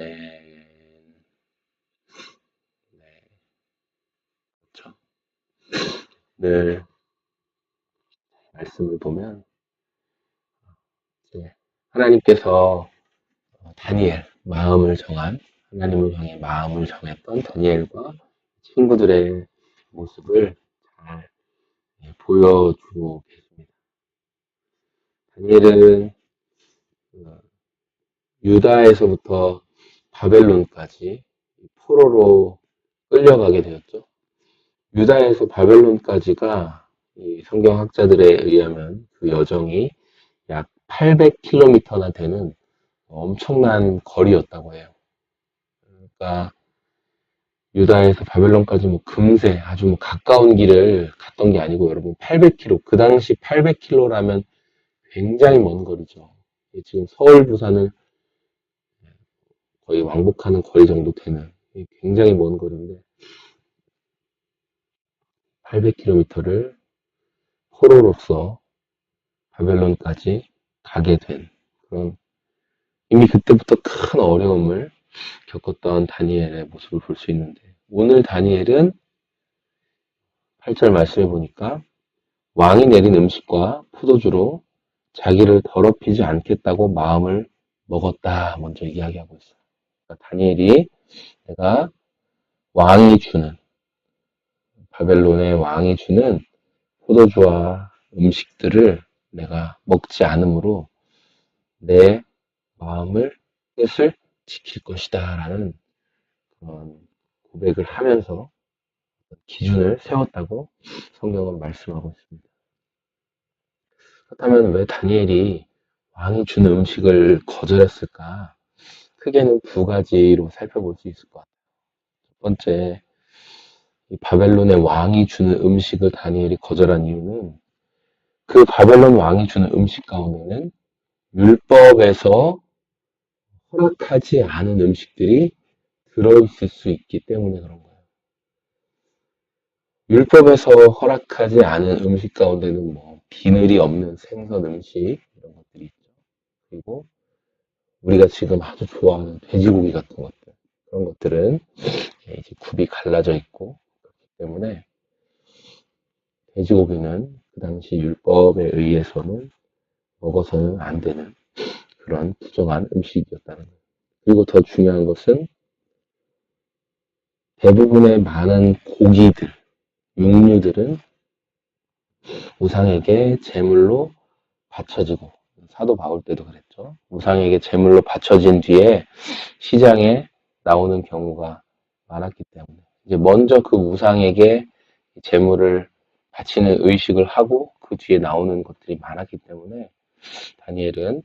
네. 그렇죠. 늘 말씀을 보면 하나님께서 다니엘 마음을 정한 하나님을 향해 마음을 정했던 다니엘과 친구들의 모습을 잘 예, 보여주고 계십니다. 다니엘은 어, 유다에서부터 바벨론까지 포로로 끌려가게 되었죠. 유다에서 바벨론까지가 성경학자들에 의하면 그 여정이 약 800km나 되는 엄청난 거리였다고 해요. 그러니까 유다에서 바벨론까지 뭐 금세 아주 뭐 가까운 길을 갔던 게 아니고 여러분 800km 그 당시 800km라면 굉장히 먼 거리죠. 지금 서울 부산을 거의 왕복하는 거리 정도 되는 굉장히 먼 거리인데 800km를 포로로서 바벨론까지 가게 된 그런 이미 그때부터 큰 어려움을 겪었던 다니엘의 모습을 볼 수 있는데 오늘 다니엘은 8절 말씀해 보니까 왕이 내린 음식과 포도주로 자기를 더럽히지 않겠다고 마음을 먹었다 먼저 이야기하고 있어요. 그러니까 다니엘이 내가 왕이 주는 바벨론의 왕이 주는 포도주와 음식들을 내가 먹지 않으므로 내 마음을 뜻을 지킬 것이다 라는 그런 고백을 하면서 기준을 세웠다고 성경은 말씀하고 있습니다. 그렇다면 왜 다니엘이 왕이 주는 음식을 거절했을까? 크게는 두 가지로 살펴볼 수 있을 것 같아요. 첫 번째, 바벨론의 왕이 주는 음식을 다니엘이 거절한 이유는 그 바벨론 왕이 주는 음식 가운데는 율법에서 허락하지 않은 음식들이 들어있을 수 있기 때문에 그런 거예요. 율법에서 허락하지 않은 음식 가운데는 뭐 비늘이 없는 생선 음식 이런 것들이 있죠. 그리고 우리가 지금 아주 좋아하는 돼지고기 같은 것들 그런 것들은 이제 굽이 갈라져 있고 그렇기 때문에 돼지고기는 그 당시 율법에 의해서는 먹어서는 안 되는 그런 부정한 음식이었다는 거예요. 그리고 더 중요한 것은 대부분의 많은 고기들, 육류들은 우상에게 제물로 바쳐지고 사도 바울 때도 그랬죠. 우상에게 제물로 바쳐진 뒤에 시장에 나오는 경우가 많았기 때문에 이제 먼저 그 우상에게 제물을 바치는 의식을 하고 그 뒤에 나오는 것들이 많았기 때문에 다니엘은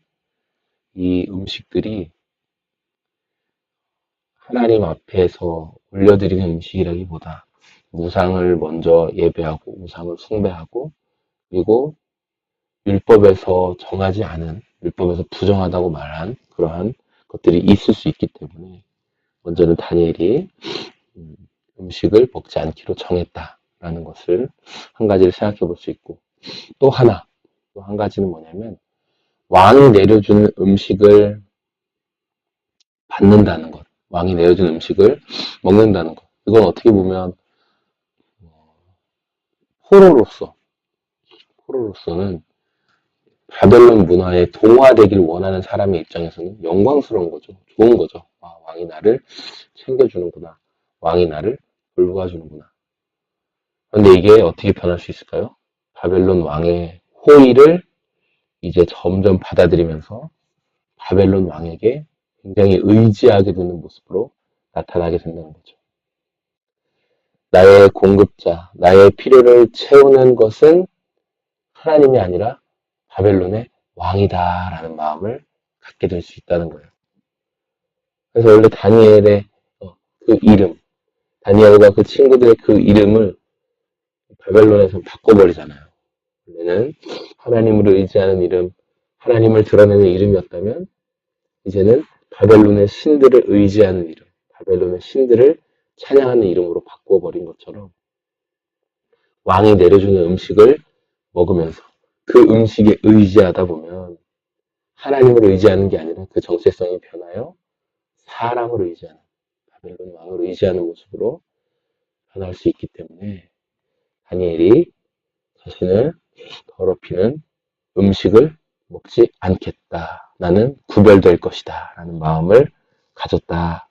이 음식들이 하나님 앞에서 올려드리는 음식이라기보다 우상을 먼저 예배하고 우상을 숭배하고 그리고 율법에서 정하지 않은 율법에서 부정하다고 말한 그러한 것들이 있을 수 있기 때문에 먼저는 다니엘이 음, 음식을 먹지 않기로 정했다라는 것을 한 가지를 생각해 볼 수 있고 또 하나 또 한 가지는 뭐냐면 왕이 내려주는 음식을 받는다는 것 왕이 내려준 음식을 먹는다는 것. 이건 어떻게 보면 포로로서 포로로서는 바벨론 문화에 동화되길 원하는 사람의 입장에서는 영광스러운 거죠. 좋은 거죠. 아, 왕이 나를 챙겨주는구나. 왕이 나를 돌보아주는구나. 그런데 이게 어떻게 변할 수 있을까요? 바벨론 왕의 호의를 이제 점점 받아들이면서 바벨론 왕에게 굉장히 의지하게 되는 모습으로 나타나게 된다는 거죠. 나의 공급자, 나의 필요를 채우는 것은 하나님이 아니라 바벨론의 왕이다라는 마음을 갖게 될 수 있다는 거예요. 그래서 원래 다니엘의 어, 그 이름, 다니엘과 그 친구들의 그 이름을 바벨론에서 바꿔버리잖아요. 원래는 하나님을 의지하는 이름, 하나님을 드러내는 이름이었다면 이제는 바벨론의 신들을 의지하는 이름, 바벨론의 신들을 찬양하는 이름으로 바꿔버린 것처럼 왕이 내려주는 음식을 먹으면서 그 음식에 의지하다 보면 하나님을 의지하는 게 아니라 그 정체성이 변하여 사람을 의지하는 바벨론 왕을 의지하는 모습으로 변할 수 있기 때문에 다니엘이 자신을 더럽히는 음식을 먹지 않겠다. 나는 구별될 것이다. 라는 마음을 가졌다.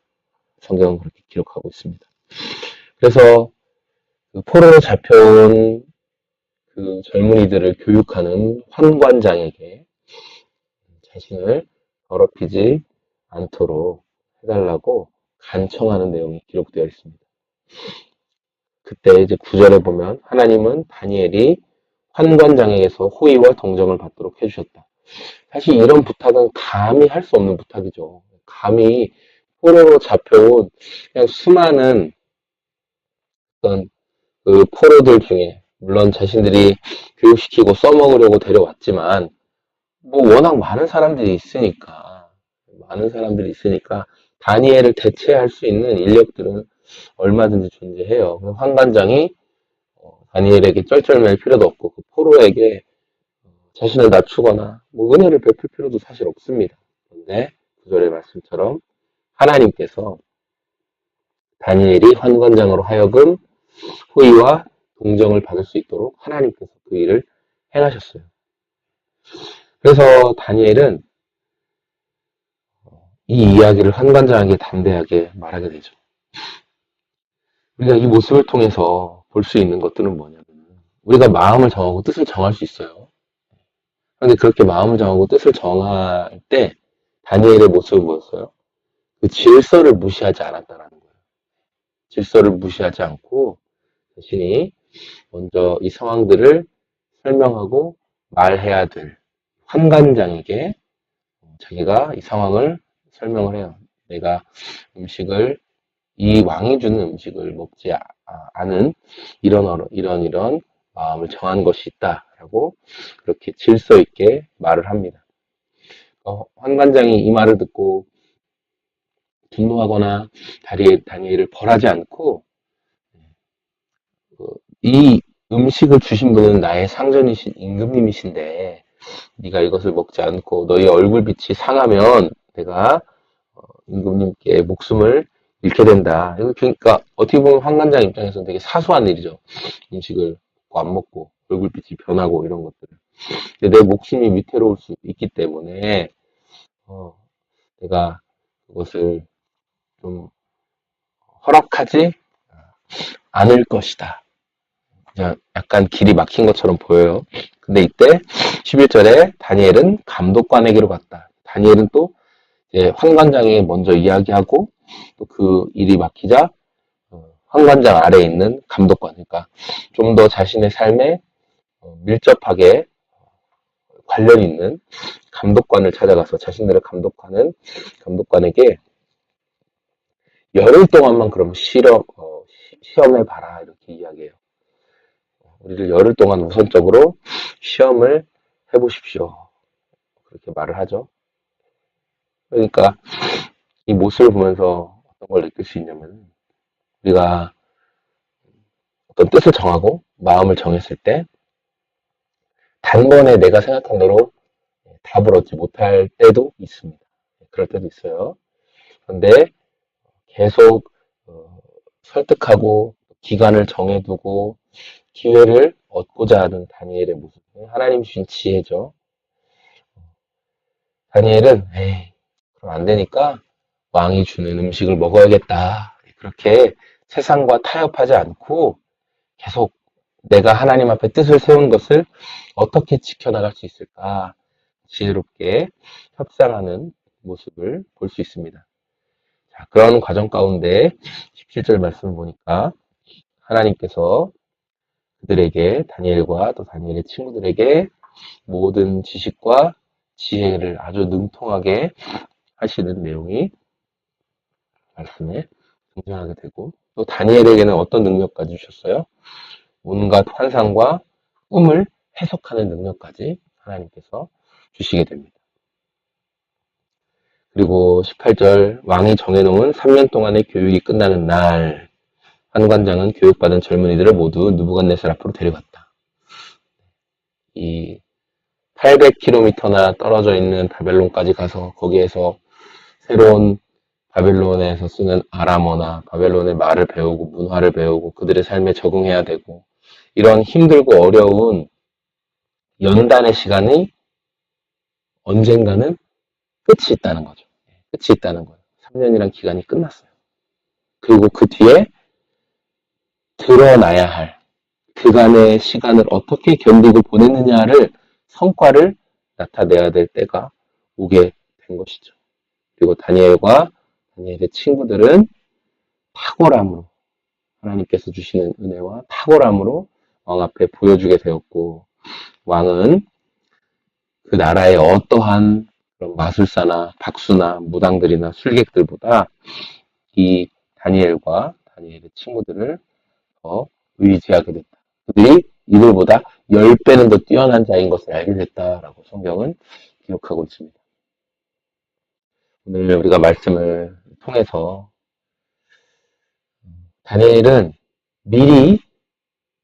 성경은 그렇게 기록하고 있습니다. 그래서 그 포로로 잡혀온 그 젊은이들을 교육하는 환관장에게 자신을 더럽히지 않도록 해달라고 간청하는 내용이 기록되어 있습니다. 그때 이제 구절에 보면 하나님은 다니엘이 환관장에게서 호의와 동정을 받도록 해주셨다. 사실 이런 부탁은 감히 할 수 없는 부탁이죠. 감히 포로로 잡혀온 그냥 수많은 어떤 그 포로들 중에 물론 자신들이 교육시키고 써먹으려고 데려왔지만 뭐 워낙 많은 사람들이 있으니까 많은 사람들이 있으니까 다니엘을 대체할 수 있는 인력들은 얼마든지 존재해요. 환관장이 어, 다니엘에게 쩔쩔맬 필요도 없고 그 포로에게 자신을 낮추거나 뭐 은혜를 베풀 필요도 사실 없습니다. 그런데 구절의 말씀처럼 하나님께서 다니엘이 환관장으로 하여금 호의와 동정을 받을 수 있도록 하나님께서 그 일을 행하셨어요. 그래서 다니엘은 이 이야기를 환관장에게 담대하게 말하게 되죠. 우리가 이 모습을 통해서 볼 수 있는 것들은 뭐냐면 우리가 마음을 정하고 뜻을 정할 수 있어요. 그런데 그렇게 마음을 정하고 뜻을 정할 때 다니엘의 모습은 뭐였어요? 그 질서를 무시하지 않았다라는 거예요. 질서를 무시하지 않고 자신이 먼저 이 상황들을 설명하고 말해야 될 환관장에게 자기가 이 상황을 설명을 해요. 내가 음식을 이 왕이 주는 음식을 먹지 아, 않은 이런 이런 이런 마음을 정한 것이 있다라고 그렇게 질서 있게 말을 합니다. 어, 환관장이 이 말을 듣고 분노하거나 다리, 다니엘을 벌하지 않고 그, 이 음식을 주신 분은 나의 상전이신 임금님이신데 네가 이것을 먹지 않고 너의 얼굴빛이 상하면 내가 어, 임금님께 목숨을 잃게 된다. 그러니까 어떻게 보면 황관장 입장에서는 되게 사소한 일이죠. 음식을 먹고 안 먹고 얼굴빛이 변하고 이런 것들을. 내 목숨이 위태로울 수 있기 때문에 어, 내가 그것을 좀 허락하지 않을 것이다. 약간 길이 막힌 것처럼 보여요. 근데 이때 11절에 다니엘은 감독관에게로 갔다. 다니엘은 또 황관장에 먼저 이야기하고 또 그 일이 막히자 황관장 어, 아래에 있는 감독관, 그러니까 좀 더 자신의 삶에 어, 밀접하게 관련 있는 감독관을 찾아가서 자신들을 감독하는 감독관에게 열흘 동안만 그럼 실험, 어, 시험해 봐라 이렇게 이야기해요. 우리를 열흘 동안 우선적으로 시험을 해보십시오. 그렇게 말을 하죠. 그러니까 이 모습을 보면서 어떤 걸 느낄 수 있냐면 우리가 어떤 뜻을 정하고 마음을 정했을 때 단번에 내가 생각한 대로 답을 얻지 못할 때도 있습니다. 그럴 때도 있어요. 그런데 계속 어, 설득하고 기간을 정해두고 기회를 얻고자 하는 다니엘의 모습. 하나님 주신 지혜죠. 다니엘은 에이 그럼 안 되니까 왕이 주는 음식을 먹어야겠다. 그렇게 세상과 타협하지 않고 계속 내가 하나님 앞에 뜻을 세운 것을 어떻게 지켜나갈 수 있을까 지혜롭게 협상하는 모습을 볼 수 있습니다. 자, 그런 과정 가운데 17절 말씀을 보니까 하나님께서 그들에게 다니엘과 또 다니엘의 친구들에게 모든 지식과 지혜를 아주 능통하게 하시는 내용이 말씀에 등장하게 되고 또 다니엘에게는 어떤 능력까지 주셨어요? 온갖 환상과 꿈을 해석하는 능력까지 하나님께서 주시게 됩니다. 그리고 18절 왕이 정해놓은 3년 동안의 교육이 끝나는 날 한 관장은 교육받은 젊은이들을 모두 누부갓네살 앞으로 데려갔다. 이 800km나 떨어져 있는 바벨론까지 가서 거기에서 새로운 바벨론에서 쓰는 아람어나 바벨론의 말을 배우고 문화를 배우고 그들의 삶에 적응해야 되고 이런 힘들고 어려운 연단의 시간이 언젠가는 끝이 있다는 거죠. 예, 끝이 있다는 거예요. 3년이란 기간이 끝났어요. 그리고 그 뒤에 드러나야 할 그간의 시간을 어떻게 견디고 보냈느냐를 성과를 나타내야 될 때가 오게 된 것이죠. 그리고 다니엘과 다니엘의 친구들은 탁월함으로 하나님께서 주시는 은혜와 탁월함으로 왕 앞에 보여주게 되었고 왕은 그 나라의 어떠한 마술사나 박수나 무당들이나 술객들보다 이 다니엘과 다니엘의 친구들을 더 의지하게 됐다. 그들이 이들보다 10배는 더 뛰어난 자인 것을 알게 됐다라고 성경은 기록하고 있습니다. 오늘 우리가 말씀을 통해서 다니엘은 미리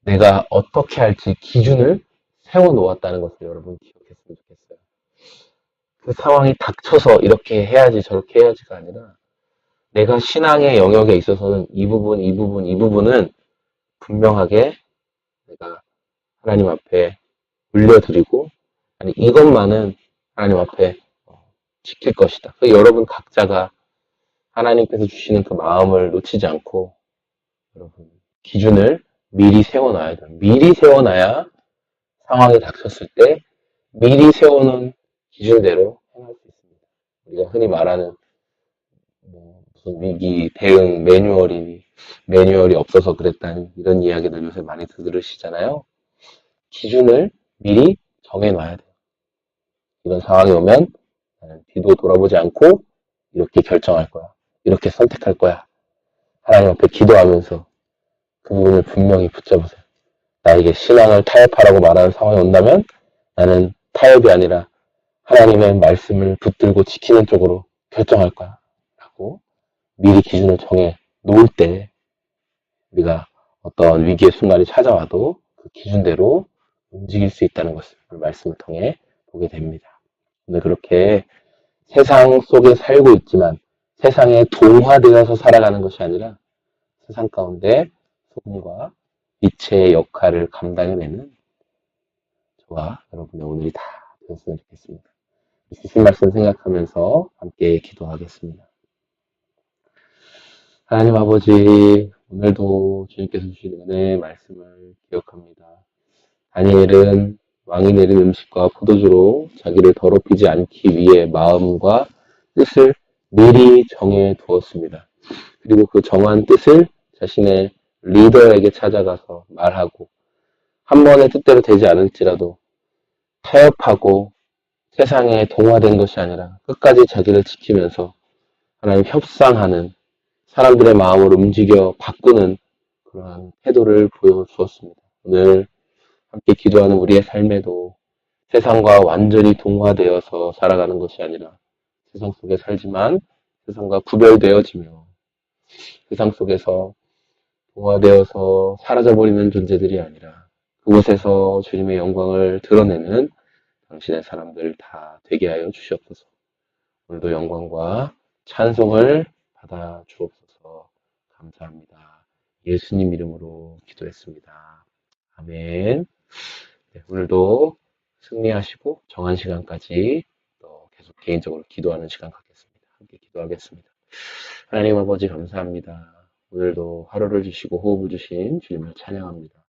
내가 어떻게 할지 기준을 세워놓았다는 것을 여러분 기억했으면 좋겠어요. 그 상황이 닥쳐서 이렇게 해야지 저렇게 해야지가 아니라 내가 신앙의 영역에 있어서는 이 부분, 이 부분, 이 부분은 분명하게 내가 하나님 앞에 올려드리고 아니 이것만은 하나님 앞에 어, 지킬 것이다. 그 여러분 각자가 하나님께서 주시는 그 마음을 놓치지 않고 여러분 기준을 미리 세워놔야 돼요. 미리 세워놔야 상황이 닥쳤을 때 미리 세워놓은 기준대로 행할 수 있습니다. 우리가 흔히 말하는 뭐 무슨 위기 대응 매뉴얼이 매뉴얼이 없어서 그랬다는 이런 이야기들 요새 많이 들으시잖아요. 기준을 미리 정해놔야 돼요. 이런 상황이 오면 나는 뒤도 돌아보지 않고 이렇게 결정할 거야. 이렇게 선택할 거야. 하나님 앞에 기도하면서 그 부분을 분명히 붙잡으세요. 나에게 신앙을 타협하라고 말하는 상황이 온다면 나는 타협이 아니라 하나님의 말씀을 붙들고 지키는 쪽으로 결정할 거야. 라고 미리 기준을 정해 놓을 때 우리가 어떤 위기의 순간이 찾아와도 그 기준대로 움직일 수 있다는 것을 말씀을 통해 보게 됩니다. 오늘 그렇게 세상 속에 살고 있지만 세상에 동화되어서 살아가는 것이 아니라 세상 가운데 소금과 빛의 역할을 감당해내는 저와 여러분의 오늘이 다 되었으면 좋겠습니다. 주신 말씀 생각하면서 함께 기도하겠습니다. 하나님 아버지, 오늘도 주님께서 주신 은혜의 말씀을 기억합니다. 다니엘은 왕이 내린 음식과 포도주로 자기를 더럽히지 않기 위해 마음과 뜻을 미리 정해 두었습니다. 그리고 그 정한 뜻을 자신의 리더에게 찾아가서 말하고 한 번의 뜻대로 되지 않을지라도 타협하고 세상에 동화된 것이 아니라 끝까지 자기를 지키면서 하나님 협상하는 사람들의 마음을 움직여 바꾸는 그러한 태도를 보여주었습니다. 오늘 함께 기도하는 우리의 삶에도 세상과 완전히 동화되어서 살아가는 것이 아니라 세상 속에 살지만 세상과 구별되어지며 세상 속에서 동화되어서 사라져버리는 존재들이 아니라 그곳에서 주님의 영광을 드러내는 당신의 사람들 다 되게 하여 주시옵소서. 오늘도 영광과 찬송을 받아 주옵소서. 감사합니다. 예수님 이름으로 기도했습니다. 아멘. 네, 오늘도 승리하시고 정한 시간까지 또 계속 개인적으로 기도하는 시간 갖겠습니다. 함께 기도하겠습니다. 하나님 아버지 감사합니다. 오늘도 하루를 주시고 호흡을 주신 주님을 찬양합니다.